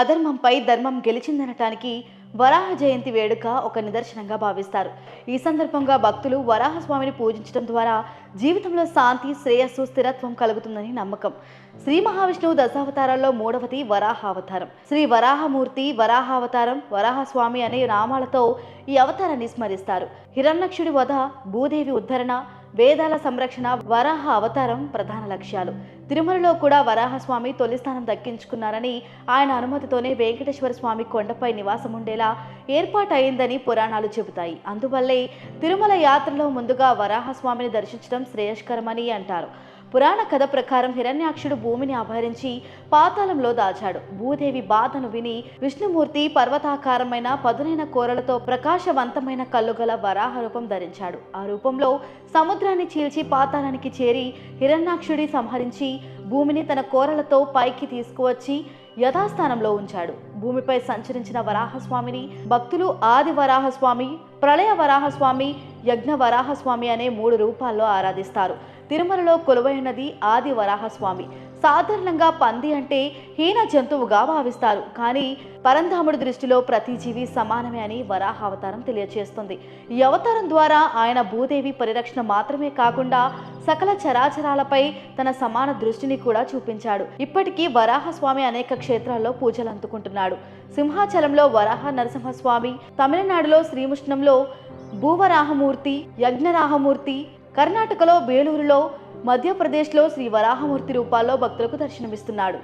అధర్మంపై ధర్మం గెలిచిందనటానికి వరాహ జయంతి వేడుక ఒక నిదర్శనంగా భావిస్తారు. ఈ సందర్భంగా భక్తులు వరాహస్వామిని పూజించడం ద్వారా జీవితంలో శాంతి శ్రేయస్సు స్థిరత్వం కలుగుతుందని నమ్మకం. శ్రీ మహావిష్ణువు దశావతారాల్లో మూడవది వరాహ అవతారం శ్రీ వరాహమూర్తి వరాహావతారం వరాహస్వామి అనే నామాలతో ఈ అవతారాన్ని స్మరిస్తారు. హిరణ్యక్షుడి వధ భూదేవి ఉద్ధరణ వేదాల సంరక్షణ వరాహ అవతారం ప్రధాన లక్ష్యాలు. తిరుమలలో కూడా వరాహస్వామి తొలి స్థానం దక్కించుకున్నారని ఆయన అనుమతితోనే వెంకటేశ్వర స్వామి కొండపై నివాసం ఉండేలా ఏర్పాటయిందని పురాణాలు చెబుతాయి. అందువల్లే తిరుమల యాత్రలో ముందుగా వరాహస్వామిని దర్శించడం శ్రేయస్కరమని అంటారు. పురాణ కథ ప్రకారం హిరణ్యాక్షుడు భూమిని అపహరించి పాతాళంలో దాచాడు. భూదేవి బాధను విని విష్ణుమూర్తి పర్వతాకారమైన పదునైన కోరలతో ప్రకాశవంతమైన కళ్ళుగల వరాహ రూపం ధరించాడు. ఆ రూపంలో సముద్రాన్ని చీల్చి పాతాళానికి చేరి హిరణ్యాక్షుడి సంహరించి భూమిని తన కోరలతో పైకి తీసుకువచ్చి యథాస్థానంలో ఉంచాడు. భూమిపై సంచరించిన వరాహస్వామిని భక్తులు ఆది వరాహస్వామి ప్రళయ వరాహస్వామి యజ్ఞ వరాహస్వామి అనే మూడు రూపాల్లో ఆరాధిస్తారు. తిరుమలలో కొలువైనది ఆది వరాహస్వామి. సాధారణంగా పంది అంటే హీన జంతువుగా భావిస్తారు. కానీ పరంధాముడి దృష్టిలో ప్రతి జీవి సమానమే అని వరాహ అవతారం తెలియజేస్తుంది ఈ అవతారం ద్వారా ఆయన భూదేవి పరిరక్షణ మాత్రమే కాకుండా సకల చరాచరాలపై తన సమాన దృష్టిని కూడా చూపించాడు. ఇప్పటికీ వరాహస్వామి అనేక క్షేత్రాల్లో పూజలు అందుకుంటున్నాడు. సింహాచలంలో వరాహ నరసింహస్వామి తమిళనాడులో శ్రీముష్ణంలో భూవరాహమూర్తి యజ్ఞరాహమూర్తి కర్ణాటకలో బేలూరులో మధ్యప్రదేశ్లో శ్రీ వరాహమూర్తి రూపాల్లో భక్తులకు దర్శనమిస్తున్నాడు.